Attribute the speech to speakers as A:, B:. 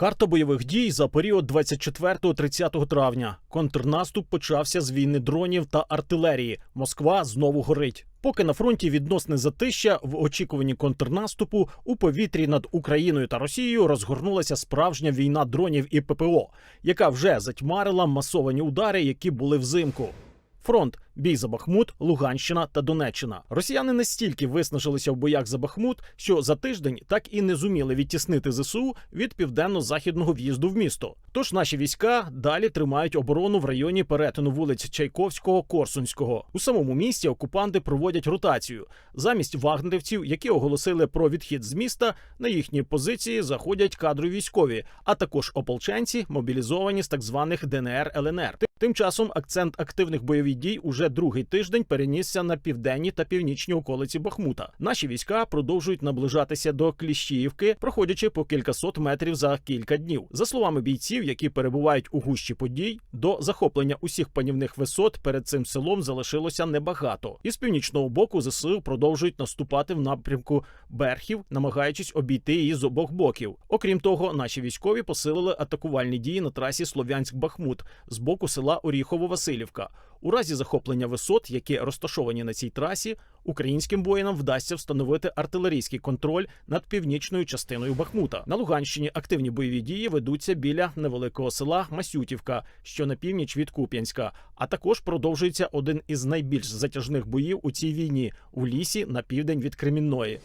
A: Карта бойових дій за період 24-30 травня. Контрнаступ почався з війни дронів та артилерії. Москва знову горить. Поки на фронті відносне затища в очікуванні контрнаступу у повітрі над Україною та Росією розгорнулася справжня війна дронів і ППО, яка вже затьмарила масовані удари, які були взимку. Фронт бій за Бахмут, Луганщина та Донеччина. Росіяни настільки виснажилися в боях за Бахмут, що за тиждень так і не зуміли відтіснити ЗСУ від південно-західного в'їзду в місто. Тож наші війська далі тримають оборону в районі перетину вулиць Чайковського Корсунського. У самому місті окупанти проводять ротацію. Замість вагнерівців, які оголосили про відхід з міста, на їхні позиції заходять кадрові військові, а також ополченці, мобілізовані з так званих ДНР ЛНР. Тим часом акцент активних бойових дій уже другий тиждень перенісся на південні та північні околиці Бахмута. Наші війська продовжують наближатися до Кліщіївки, проходячи по кількасот метрів за кілька днів. За словами бійців, які перебувають у гущі подій, до захоплення усіх панівних висот перед цим селом залишилося небагато. І з північного боку ЗСУ продовжують наступати в напрямку Берхів, намагаючись обійти її з обох боків. Окрім того, наші військові посилили атакувальні дії на трасі Слов'янськ-Бахмут з боку села Оріхово-Василівка. У разі захоплення висот, які розташовані на цій трасі, українським воїнам вдасться встановити артилерійський контроль над північною частиною Бахмута. На Луганщині активні бойові дії ведуться біля невеликого села Масютівка, що на північ від Куп'янська. А також продовжується один із найбільш затяжних боїв у цій війні у лісі на південь від Кремінної.